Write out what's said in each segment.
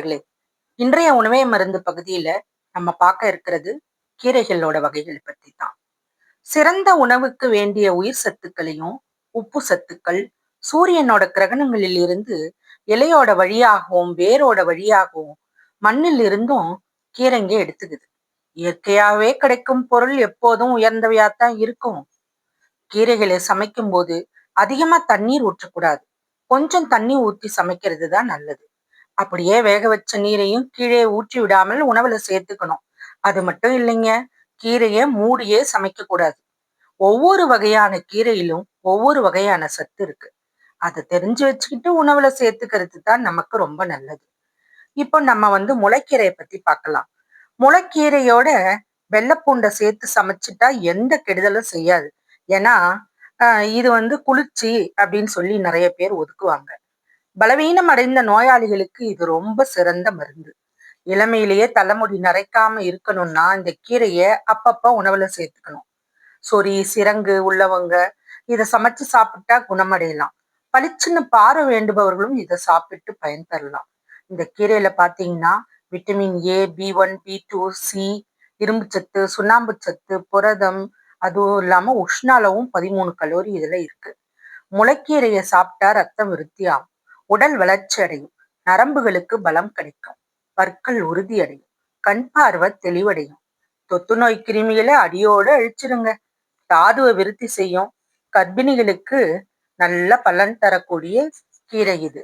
நண்பர்களே இன்றைய உணவே மருந்து பகுதியில நம்ம பார்க்க இருக்கிறது கீரைகளோட வகைகள் பற்றி தான் சிறந்த உணவுக்கு வேண்டிய உயிர் சத்துக்களையும் உப்பு சத்துக்கள் சூரியனோட கிரகணங்களில் இருந்து இலையோட வழியாகவும் வேரோட வழியாகவும் மண்ணில் இருந்தும் கீரைங்க எடுத்துக்குது. இயற்கையாகவே கிடைக்கும் பொருள் எப்போதும் உயர்ந்தவையாத்தான் இருக்கும். கீரைகளை சமைக்கும் போது அதிகமா தண்ணீர் ஊற்றக்கூடாது. கொஞ்சம் தண்ணி ஊற்றி சமைக்கிறது தான் நல்லது. அப்படியே வேக வச்ச நீரையும் கீழே ஊற்றி விடாமல் உணவுல சேர்த்துக்கணும். அது மட்டும் இல்லைங்க கீரையை மூடியே சமைக்க கூடாது. ஒவ்வொரு வகையான கீரையிலும் ஒவ்வொரு வகையான சத்து இருக்கு. அதை தெரிஞ்சு வச்சுக்கிட்டு உணவுல சேர்த்துக்கிறது தான் நமக்கு ரொம்ப நல்லது. இப்போ நம்ம வந்து முளைக்கீரையை பத்தி பார்க்கலாம். முளைக்கீரையோட வெள்ளைப்பூண்டை சேர்த்து சமைச்சிட்டா எந்த கெடுதலும் செய்யாது. ஏன்னா இது வந்து குளிர்ச்சி அப்படின்னு சொல்லி நிறைய பேர் ஒதுக்குவாங்க. பலவீனம் அடைந்த நோயாளிகளுக்கு இது ரொம்ப சிறந்த மருந்து. இளமையிலேயே தலைமுடி நரைக்காம இருக்கணும்னா இந்த கீரையை அப்பப்ப உணவுல சேர்த்துக்கணும். சொறி சிரங்கு உள்ளவங்க இதை சமைச்சு சாப்பிட்டா குணமடையலாம். பளிச்சுன்னு பார்வை வேண்டுபவர்களும் இதை சாப்பிட்டு பயன் தரலாம் இந்த கீரையில பாத்தீங்கன்னா vitamin A B one B two C இரும்பு சத்து சுண்ணாம்பு சத்து புரதம் அதுவும் இல்லாம உஷ்ணாலவும் பதிமூணு கலோரி இதுல இருக்கு. முளைக்கீரையை சாப்பிட்டா ரத்தம் விருத்தி ஆகும். உடல் வளர்ச்சி அடையும். நரம்புகளுக்கு பலம் கிடைக்கும். பற்கள் உறுதியடையும் கண் பார்வை தெளிவடையும். தொத்து நோய் கிருமிகளை அடியோடு அழிச்சிருங்க. தாதுவை விருத்தி செய்யும் கர்ப்பிணிகளுக்கு நல்ல பலன் தரக்கூடிய கீரை இது.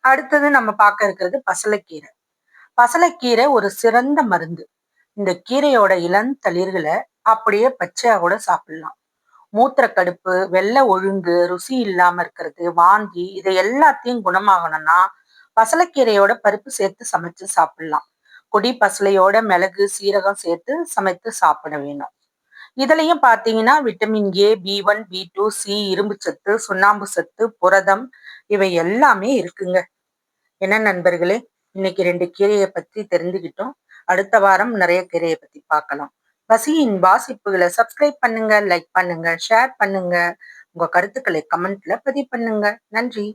அடுத்தது நம்ம பார்க்க இருக்கிறது பசலைக்கீரை. பசலைக்கீரை ஒரு சிறந்த மருந்து. இந்த கீரையோட இளம் தளிர்களை அப்படியே பச்சையா கூட சாப்பிடலாம். மூத்திர கடுப்பு வெள்ளை ஒழுங்கு ருசி இல்லாம இருக்கிறது வாந்தி இதை எல்லாத்தையும் குணமாகணும்னா பசலைக்கீரையோட பருப்பு சேர்த்து சமைச்சு சாப்பிடலாம். கொடி பசலையோட மிளகு சீரகம் சேர்த்து சமைத்து சாப்பிட வேணும். இதுலயும் பாத்தீங்கன்னா vitamin A B one B two C இரும்பு சத்து சுண்ணாம்பு சத்து புரதம் இவை எல்லாமே இருக்குங்க. என்ன நண்பர்களே இன்னைக்கு ரெண்டு கீரையை பத்தி தெரிஞ்சுக்கிட்டோம். அடுத்த வாரம் நிறைய கீரையை பத்தி பார்க்கலாம். பசியின் வாசிப்புகளை சப்ஸ்கிரைப் பண்ணுங்க லைக் பண்ணுங்க ஷேர் பண்ணுங்க. உங்க கருத்துக்களை கமெண்ட்ல பதிவு பண்ணுங்க. நன்றி.